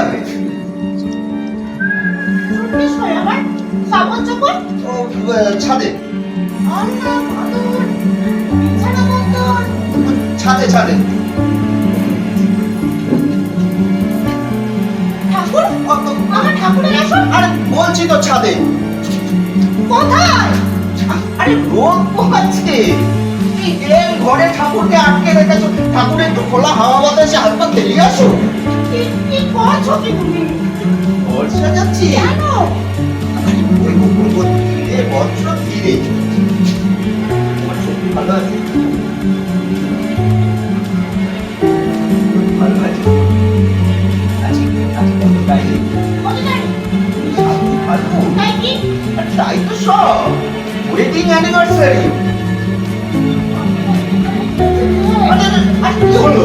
যাবে। ছাদে। ছাদে ছাদে। আরে বলছি তো ছাদে। ঘরে ঠাকুরকে আটকে রেখেছো? ঠাকুরের খোলা হাওয়া বাতাসে হাত পা খেলিয়ে আসো কি তুমি ঘর সাজাচ্ছি কেন আরে ওই কুকুর ধীরে বজ্র ধীরে তোমার শরীর ভালো আছে ভালো আছে আজকে আজকে কত গাইলে তাই তো সব ওয়েডিং অ্যানিভার্সারি আরে আরে, আরে কি হলো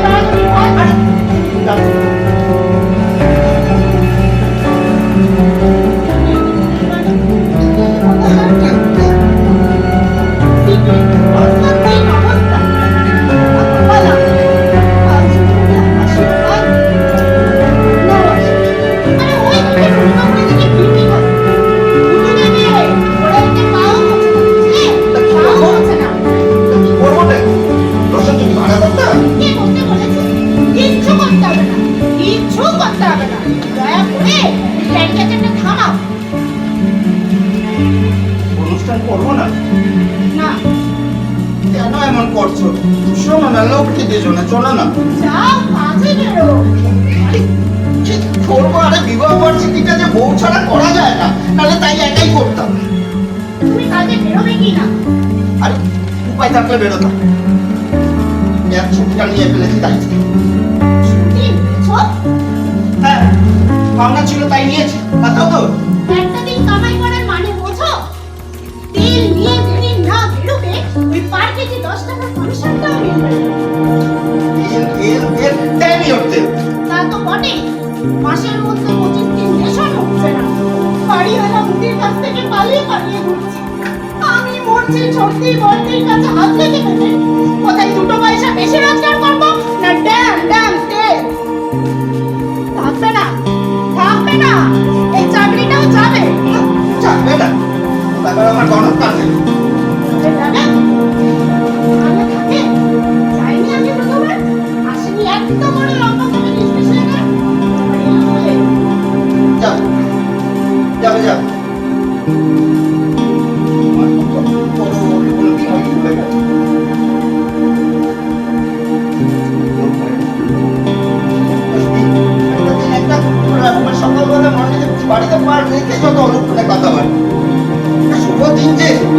করব না? না। কেন এমন করছ? শোনো না লোককে দিয়েছ না। চলো না করব? আরে বিবাহ বার্ষিকীটা যে বউ ছাড়া করা যায় না। নাহলে তাই একাই করতাম। তুমি কাজে বেরোবে কি না? আরে উপায় থাকলে বেরোতাম এক ছুটিটা নিয়ে ফেলেছি তাই। হ্যাঁ ভাবনা ছিল তাই নিয়েছি। আর তো? মাসের মধ্যে পঁচিশ দিন। রেশন হচ্ছে না। বাড়িওয়ালা মুদির কাছ থেকে পালিয়ে পালিয়ে ঘুরছি। আমি মরছি সত্যি বর্তির কাছে হাত পেতে পেতে কোথায় দুটো পয়সা বেশি রোজগার করব? না ড্যাম ড্যাম তেল থাকবে না থাকবে না। এই চাকরিটাও যাবে। চাকবে না। তারপর আমার যাবে